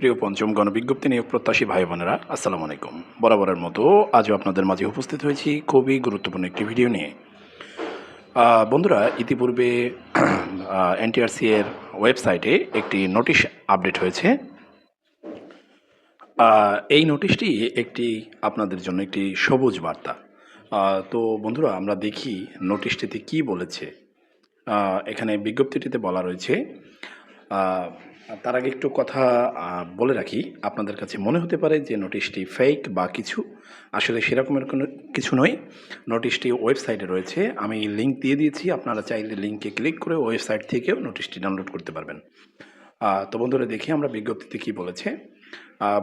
প্রিয় পঞ্চম গণবিজ্ঞপ্তি নিয়োগ প্রত্যাশী ভাই বোনেরা, আসসালামু আলাইকুম। বরাবরের মতো আজও আপনাদের মাঝে উপস্থিত হয়েছি খুবই গুরুত্বপূর্ণ একটি ভিডিও নিয়ে। বন্ধুরা, ইতিপূর্বে এনটিআরসি এর ওয়েবসাইটে একটি নোটিশ আপডেট হয়েছে। এই নোটিশটি একটি আপনাদের জন্য একটি সবুজ বার্তা। তো বন্ধুরা, আমরা দেখি নোটিশটিতে কি বলেছে। এখানে বিজ্ঞপ্তিটিতে বলা রয়েছে তার আগে একটু কথা বলে রাখি। আপনাদের কাছে মনে হতে পারে যে নোটিশটি ফেক বা কিছু। আসলে সেরকমের কোনো কিছু নয়। নোটিশটি ওয়েবসাইটে রয়েছে। আমি লিঙ্ক দিয়ে দিয়েছি। আপনারা চাইলে লিঙ্কে ক্লিক করে ওয়েবসাইট থেকেও নোটিশটি ডাউনলোড করতে পারবেন। তো বন্ধুরা, দেখি আমরা বিজ্ঞপ্তিতে কি বলেছে।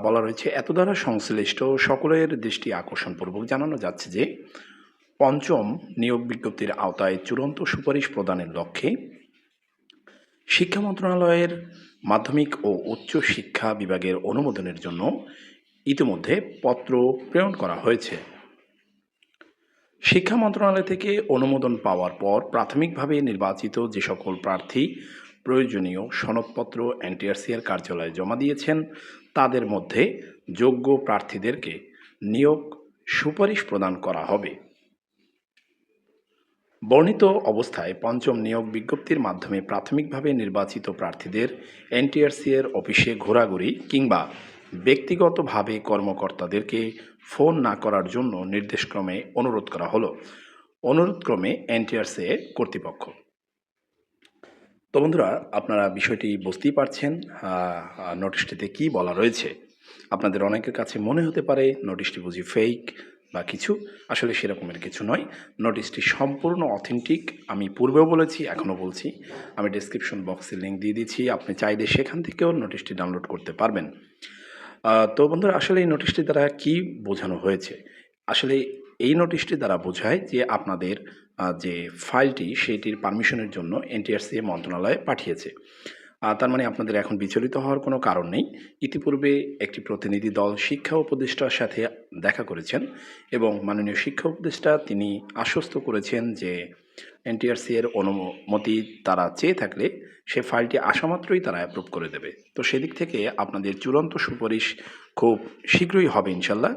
বলা রয়েছে, এত দ্বারা সংশ্লিষ্ট সকলের দৃষ্টি আকর্ষণপূর্বক জানানো যাচ্ছে যে পঞ্চম নিয়োগ বিজ্ঞপ্তির আওতায় চূড়ান্ত সুপারিশ প্রদানের লক্ষ্যে শিক্ষা মন্ত্রণালয়ের মাধ্যমিক ও উচ্চ শিক্ষা বিভাগের অনুমোদনের জন্য ইতিমধ্যে পত্র প্রেরণ করা হয়েছে। শিক্ষা মন্ত্রণালয় থেকে অনুমোদন পাওয়ার পর প্রাথমিকভাবে নির্বাচিত যে সকল প্রার্থী প্রয়োজনীয় সনদপত্র এনটিআরসিআর কার্যালয়ে জমা দিয়েছেন, তাদের মধ্যে যোগ্য প্রার্থীদেরকে নিয়োগ সুপারিশ প্রদান করা হবে। বর্ণিত অবস্থায় পঞ্চম নিয়োগ বিজ্ঞপ্তির মাধ্যমে প্রাথমিকভাবে নির্বাচিত প্রার্থীদের এনটিআরসি এর অফিসে ঘোরাঘুরি কিংবা ব্যক্তিগতভাবে কর্মকর্তাদেরকে ফোন না করার জন্য নির্দেশক্রমে অনুরোধ করা হলো। অনুরোধক্রমে এনটিআরসি এর কর্তৃপক্ষ। তো বন্ধুরা, আপনারা বিষয়টি বুঝতেই পারছেন নোটিশটিতে কি বলা রয়েছে। আপনাদের অনেকের কাছে মনে হতে পারে, নোটিশটি বুঝি ফেক বা কিছু, আসলে সেরকমের কিছু নয়। নোটিশটি সম্পূর্ণ অথেন্টিক আমি পূর্বেও বলেছি, এখনও বলছি। আমি ডিসক্রিপশন বক্সে লিঙ্ক দিয়ে দিচ্ছি, আপনি চাইলে সেখান থেকেও নোটিশটি ডাউনলোড করতে পারবেন। তো বন্ধুরা, আসলে এই নোটিশটি দ্বারা কি বোঝানো হয়েছে? আসলে এই নোটিশটি দ্বারা বোঝায় যে আপনাদের যে ফাইলটি সেটির পারমিশনের জন্য এনটিআরসি মন্ত্রণালয়ে পাঠিয়েছে। তার মানে আপনাদের এখন বিচলিত হওয়ার কোনো কারণ নেই। ইতিপূর্বে একটি প্রতিনিধি দল শিক্ষা উপদেষ্টার সাথে দেখা করেছেন এবং মাননীয় শিক্ষা উপদেষ্টা তিনি আশ্বস্ত করেছেন যে এনটিআরসি এর অনুমতি তারা চেয়ে থাকলে সে ফাইলটি আসামাত্রই তারা অ্যাপ্রুভ করে দেবে। তো সেদিক থেকে আপনাদের চূড়ান্ত সুপারিশ খুব শীঘ্রই হবে ইনশাল্লাহ।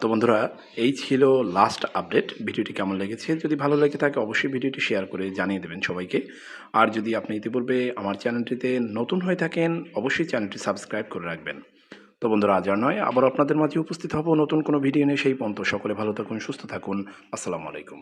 তো বন্ধুরা, এই ছিল লাস্ট আপডেট ভিডিওটি কেমন লেগেছে? যদি ভালো লেগে থাকে, অবশ্যই ভিডিওটি শেয়ার করে জানিয়ে দেবেন সবাইকে। আর যদি আপনি ইতিপূর্বে আমার চ্যানেলটিতে নতুন হয়ে থাকেন, অবশ্যই চ্যানেলটি সাবস্ক্রাইব করে রাখবেন। তো বন্ধুরা, আজ আর নয় আবার আপনাদের মাঝে উপস্থিত হব নতুন কোনো ভিডিও নিয়ে। সেই পর্যন্ত সকলে ভালো থাকুন, সুস্থ থাকুন। আসসালামু আলাইকুম।